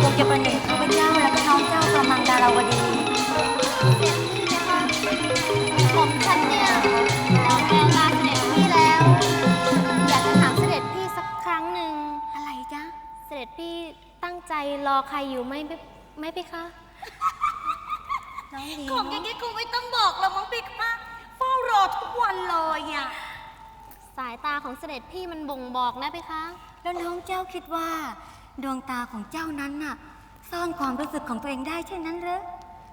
คงจะเป็นหนึ่งข้าพเจ้าและก็น้องเจ้ากำลังดาราวดีผมฉันเนี่ยรอแม่ลาเสด็จพี่แล้ว อยากจะถามเสด็จพี่สักครั้งหนึ่งอะไรจ๊ะ เสด็จพี่ตั้งใจรอใครอยู่ไหมพี่ไหมพี่คะน้องดีของอย่างนี้คงไม่ต้องบอกแล้วมั้งพี่คะเฝ้ารอทุกวันเลยอะสายตาของเสด็จพี่มันบ่งบอกนะพี่คะ แล้วน้องเจ้าคิดว่า ดวงตาของเจ้านั้นน่ะ ซ่อนความรู้สึกของตัวเองได้เช่นนั้นเหรอ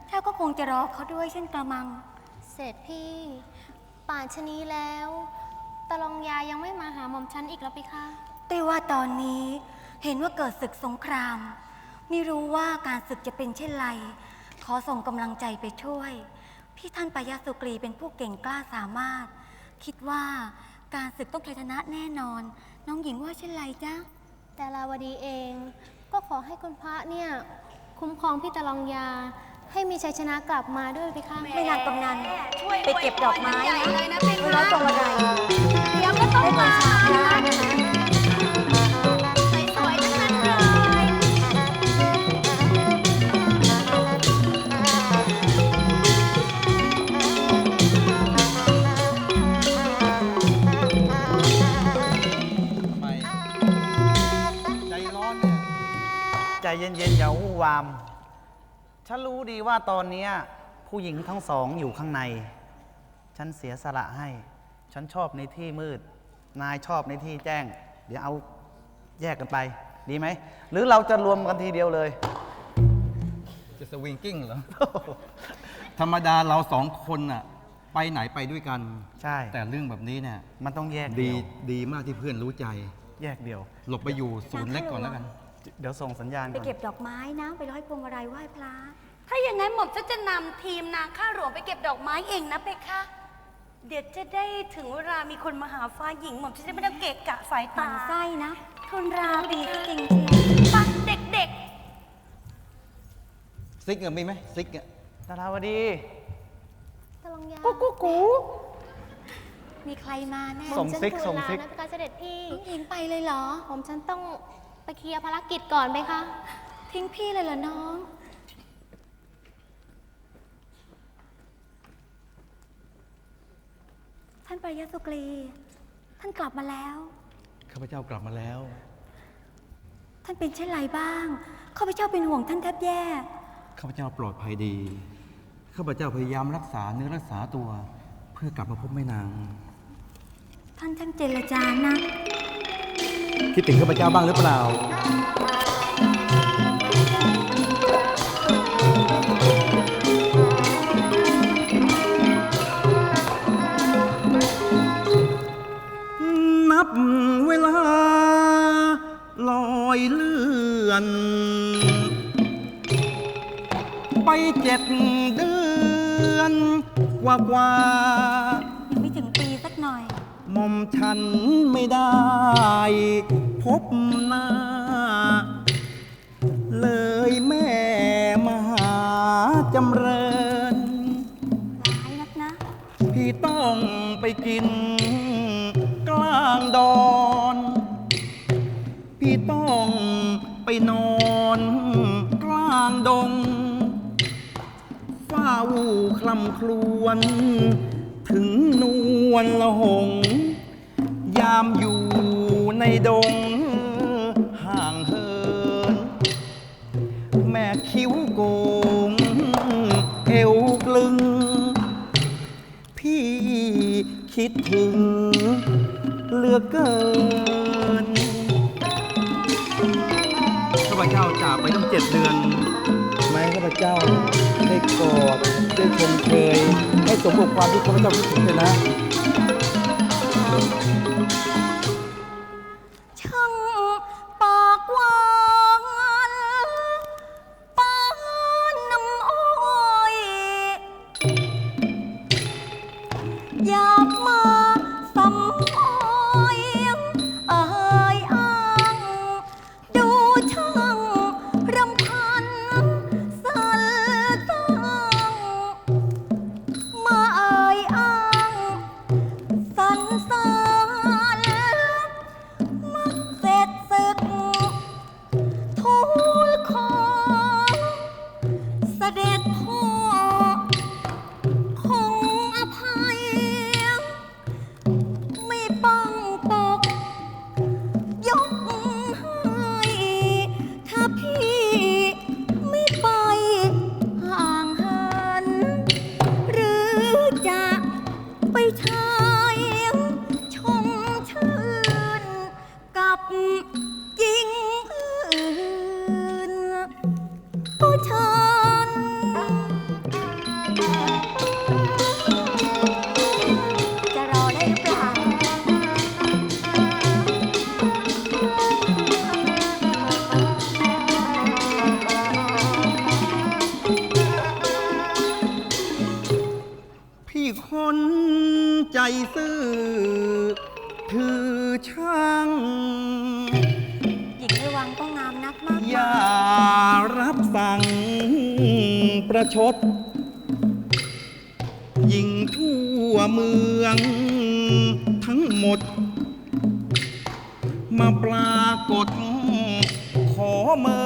เจ้าก็คงจะรอเขาด้วยเช่นกระมัง เสด็จพี่ ป่านชะนี้แล้วตะลองยายังไม่มาหาหม่อมฉันอีกแล้วพี่คะแต่ว่าตอนนี้เห็นว่าเกิดศึกสงคราม ไม่รู้ว่าการศึกจะเป็นเช่นไร ขอส่งกำลังใจไปช่วย พี่ท่านปายาสุกรีเป็นผู้เก่งกล้าสามารถ คิดว่าการศึกต้องชัยชนะแน่นอน น้องหญิงว่าเช่นไรจ๊ะ แต่ลาวดีเอง ก็ขอให้คุณพระเนี่ยคุ้มครองพี่ตะลองยา ให้มีชัยชนะกลับมาด้วยพี่คะไม่นานกำนันช่วยไปเก็บดอกไม้ใหญ่นะเลยนะเพไว้ร้อยคะตรงอะไรเดี๋ยวก็ต้องได้เปิมาดฉากแล้วนะคะาวู่วาม ฉันรู้ดีว่าตอนเนี้ยผู้หญิงทั้งสองอยู่ข้างใน ฉันเสียสละให้ ฉันชอบในที่มืด นายชอบในที่แจ้ง เดี๋ยวเอาแยกกันไป ดีไหม หรือเราจะรวมกันทีเดียวเลย จะสวิงกิ้งเหรอ ธรรมดาเราสองคนน่ะ ไปไหนไปด้วยกัน ใช่ แต่เรื่องแบบนี้เนี่ย มันต้องแยกดีเดี่ยวดีมากที่เพื่อนรู้ใจ แยกเดี่ยว หลบไปอยู่ศูนย์เล็กก่อนแล้วกัน เดี๋ยวส่งสัญญาณไปก่อนเก็บดอกไม้นะไปร้อยพวงมาลัยไหว้พระถ้าอย่างนั้นหม่อมฉันจะนำทีมนางข้าหลวงไปเก็บดอกไม้เองนะเพคะ เดี๋ยวจะได้ถึงเวลามีคนมาหาฟ้าหญิงหม่อมฉันจะไม่ต้องเกะกะสายหมั่ตานไส้นะทุนราดีดีที่ที่จริงเชียวปักเด็กซิกเงมีไหมซิกอะดาราวดีตะลองยากุ๊กกุ๊กกู มีใครมาแน่ส่งฉันซิกทูลส่งลาซิกนะพี่คะเสด็จพี่น้องหญิงไปเลยเหรอ ผมฉันต้อง ไปเคลียร์ภารกิจก่อนไหมคะ ทิ้งพี่เลยเหรอน้อง ท่านปายาสุกรี ท่านกลับมาแล้ว ข้าพเจ้ากลับมาแล้ว ท่านเป็นเช่นไรบ้างข้าพเจ้าเป็นห่วงท่านแทบแย่ ข้าพเจ้าปลอดภัยดี ข้าพเจ้าพยายามรักษาเนื้อรักษาตัว เพื่อกลับมาพบแม่นาง ท่านช่างเจรจานะ คิดถึงข้าพเจ้าบ้างหรือเปล่า นับเวลาลอยเลื่อน ไปเจ็ดเดือนกว่ากว่าๆ หม่อมฉันไม่ได้ พบหน้า เลยแม่มาหาจำเริญ ร้ายนักนะพี่ต้องไปกิน กลางดอน พี่ต้องไปนอนกลางดง เฝ้าคลำครวน ถึงนวลละหงยามอยู่ในดง ห่างเหิน แม่คิ้วโกง เอวกลึง พี่คิดถึงเหลือเกินข้าพเจ้าจากไปตั้งเจ็ดเดือนแม้ข้าพเจ้าได้กอดได้ชมเคยให้สมบูรณ์ความที่ข้าพเจ้าคิดถึงเลยนะ ซื่อถือช่าง หญิงในวังก็งามนักมากอย่ารับสั่งประชด ยิงทั่วเมืองทั้งหมด มาปรากฏขอเมิ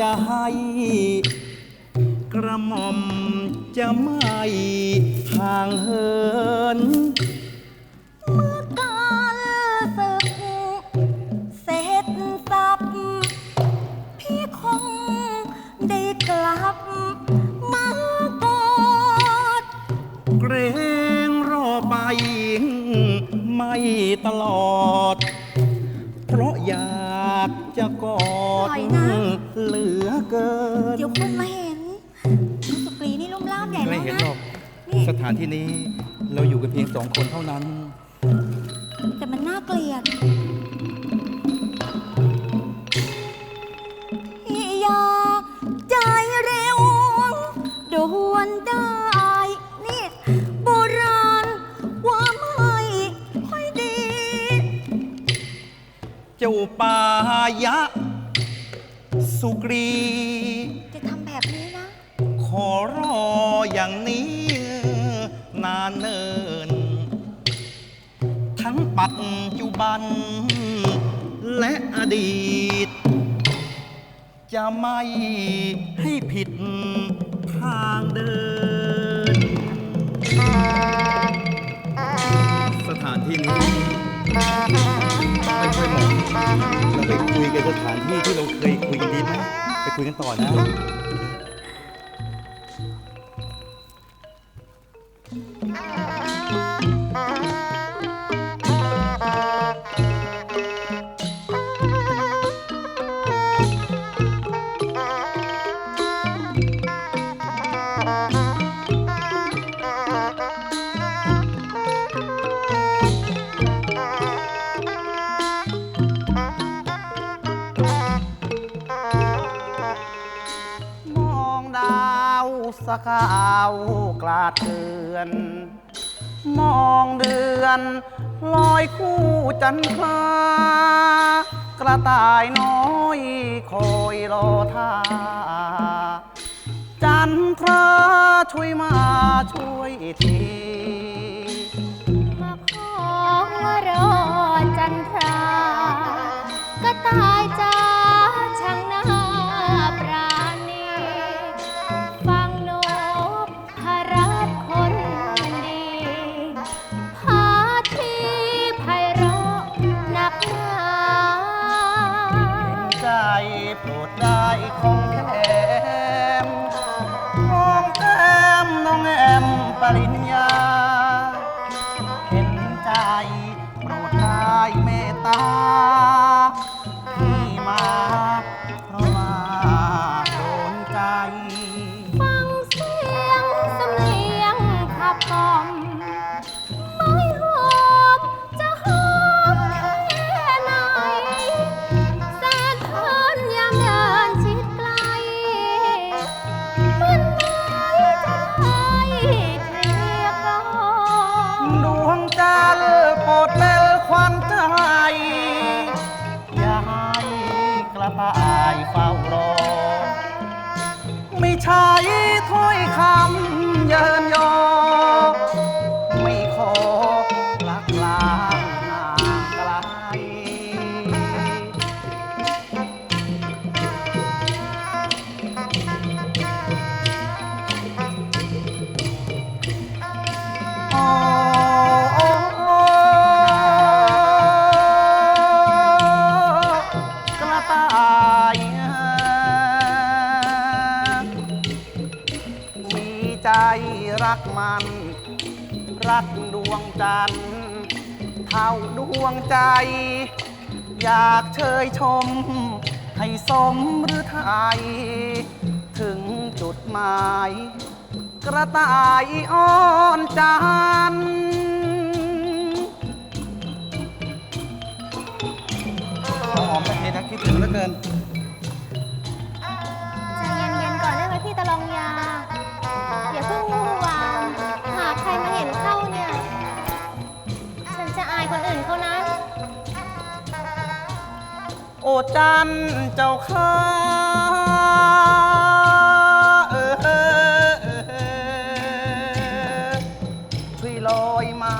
จะให้ กระหม่อมจะไม่ห่างเหิน เมื่อการศึกเสร็จสับ พี่คงได้กลับมากอด เกรงรอไป ไม่ตลอด จะกอดหน่อยนะ เหลือเกิน เดี๋ยวคนมาเห็นสุกรีนี่ลุ่มล่ามใหญ่ไม่แล้วเห็นนะหรอก นี่สถานที่นี้เราอยู่กันเพียงสองคนเท่านั้น แต่มันน่าเกลียด ป่ายะ สุกรี จะทำแบบนี้นะ ขอรออย่างนี้ นานเนิน ทั้งปัจจุบัน และอดีต จะไม่ให้ผิดทางเดิน สถานที่นี้ ไม่ค่อยเหมาะเราไปคุยกันสถานที่ที่เราเคยคุยกันดีไหมไปคุยกันต่อนะ อนลอยคู่จันทรากระต่ายน้อยคอยรอท่าจันทราช่วยมาช่วยทีมาขอรอจันทราก็ตายจ้าช่างนา วงใจ อยากเชยชม ให้สมหรือไทย ถึงจุดหมาย กระต่ายอ้อนจันทร์หอมไปทีนะคิดถึงเหลือเกิน ใจเย็นๆก่อนได้ไหมพี่ตะลองยา อย่าเพิ่งวู่วามหากใครมาเห็นเข้าเนี่ย ฉันจะอายคนอื่นเขานะ อ้จันเจ้าข้าเออเออเออช่วยลอยมา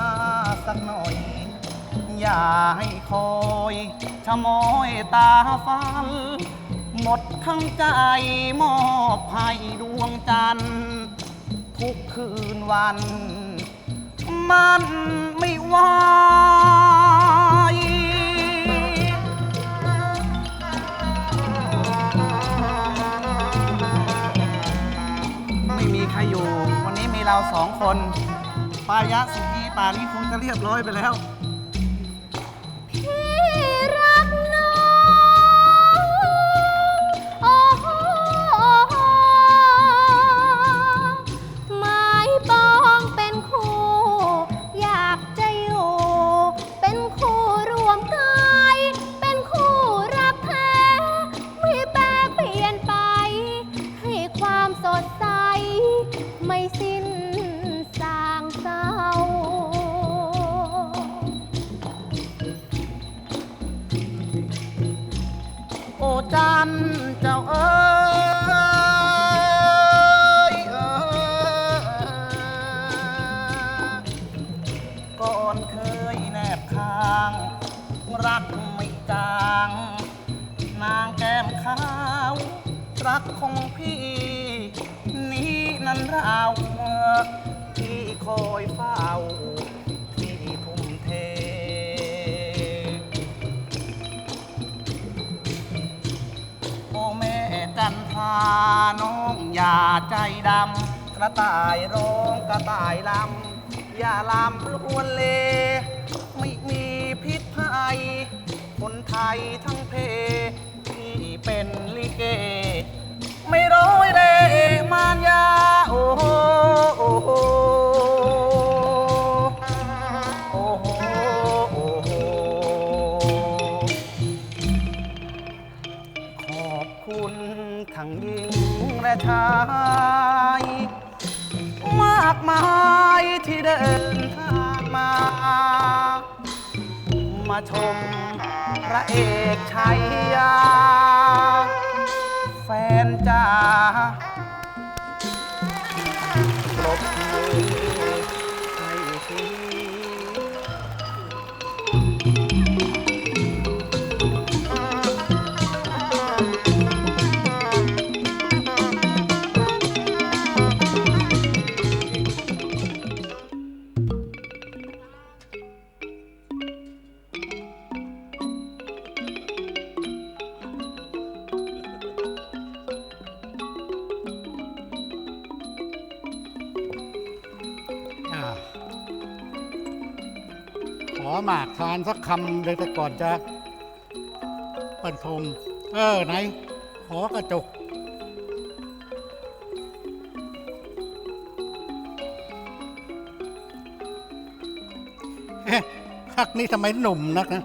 สักหน่อย อย่าให้คอยชะมอยตาฟัน หมดทั้งใจมอบให้ดวงจันทร์ทุกคืนวัน มันไม่ไหวไสองคน ปายะสุกีป่านนี้คงจะเรียบร้อยไปแล้ว นเจ้าเอ้ยเอ้ยก่อนเคยแนบข้าง รักไม่จาง นางแก้มขาว รักของพี่ นี้นั้นเราที่คอยเฝ้าาน้องอย่าใจดำกระต่ายร้องกระต่ายลำอย่าลำลวนเล ไม่มีพิษภัย คนไทยทั้งเพ ที่เป็นลิเก ไม่ร้อยเรมานยาโอ้ มากมายที่เดินทางมา มาชมพระเอกชัยยา แฟนจ้าานสักคำเลยแต่ก่อนจะบรรทมเออไหน ขอกระจก เอ๊ะคักนี้ทำไมหนุ่มนักนะ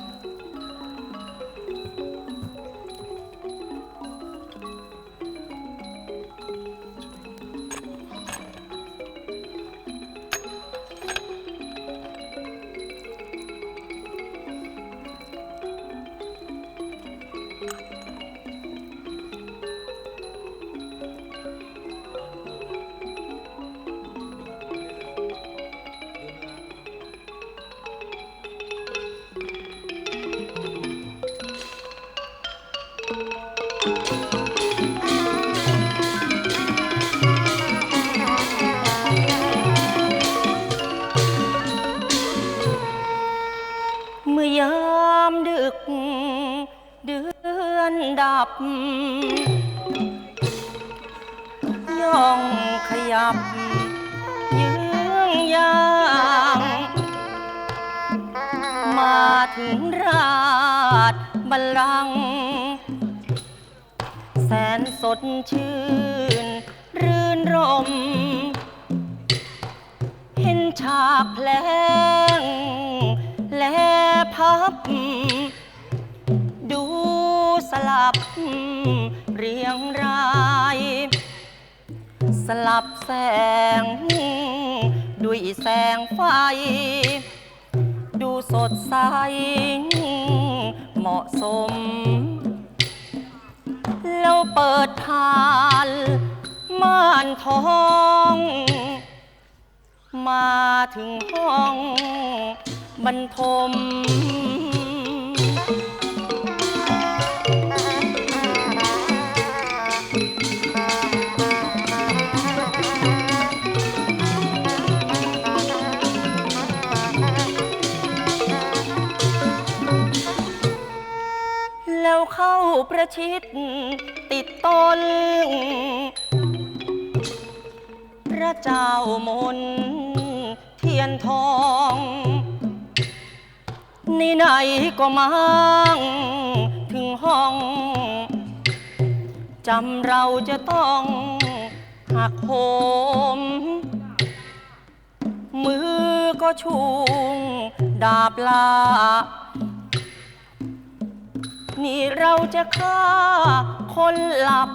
ดับ ย่องขยับ ยืงยาง มาถึงราชบัลลังก์แสนสดชื่น รื่นรม เห็นฉากแผลงและพับ สลับเรียงราย สลับแสง ด้วยแสงไฟ ดูสดใส เหมาะสม แล้วเปิดทานม่านทอง มาถึงห้องบรรทม เข้าประชิดติดต้น พระเจ้ามนเทียนทองในไหนก็มังถึงห้องจำเราจะต้องหักโหม มือก็ชูงดาบลา นี่เราจะฆ่าคนหลับ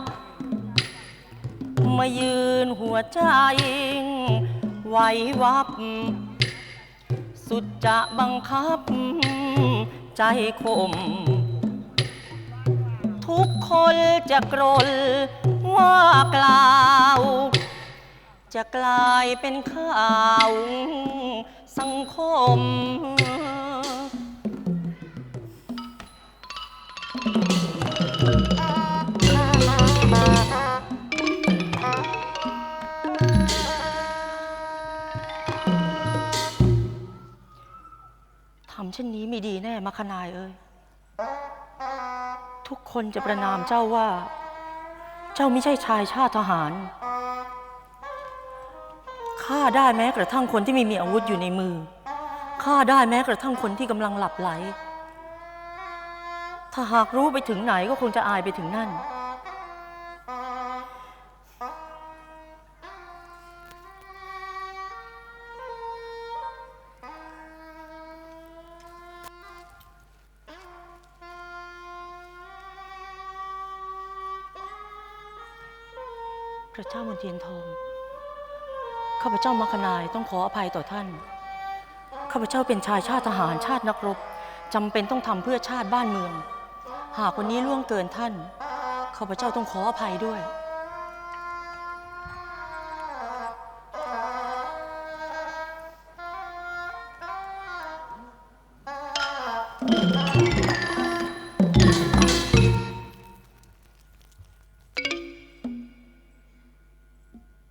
มายืนหัวใจไหววับ สุดจะบังคับ ใจคม ทุกคนจะกรนว่ากล่าว จะกลายเป็นข่าวสังคม เช่นนี้ไม่ดีแน่มาขนายเอ้ย ทุกคนจะประนามเจ้าว่า เจ้าไม่ใช่ชายชาติทหารฆ่าได้แม้กระทั่งคนที่ไม่มีอาวุธอยู่ในมือฆ่าได้แม้กระทั่งคนที่กำลังหลับไหล ถ้าหากรู้ไปถึงไหนก็คงจะอายไปถึงนั่น ระเจ้ามนเทียนทอง ข้าพเจ้ามัคคณายต้องขออภัยต่อท่าน ข้าพเจ้าเป็นชายชาติทหารชาตินักรบจำเป็นต้องทำเพื่อชาติบ้านเมือง หากวันนี้ล่วงเกินท่าน ข้าพเจ้าต้องขออภัยด้วย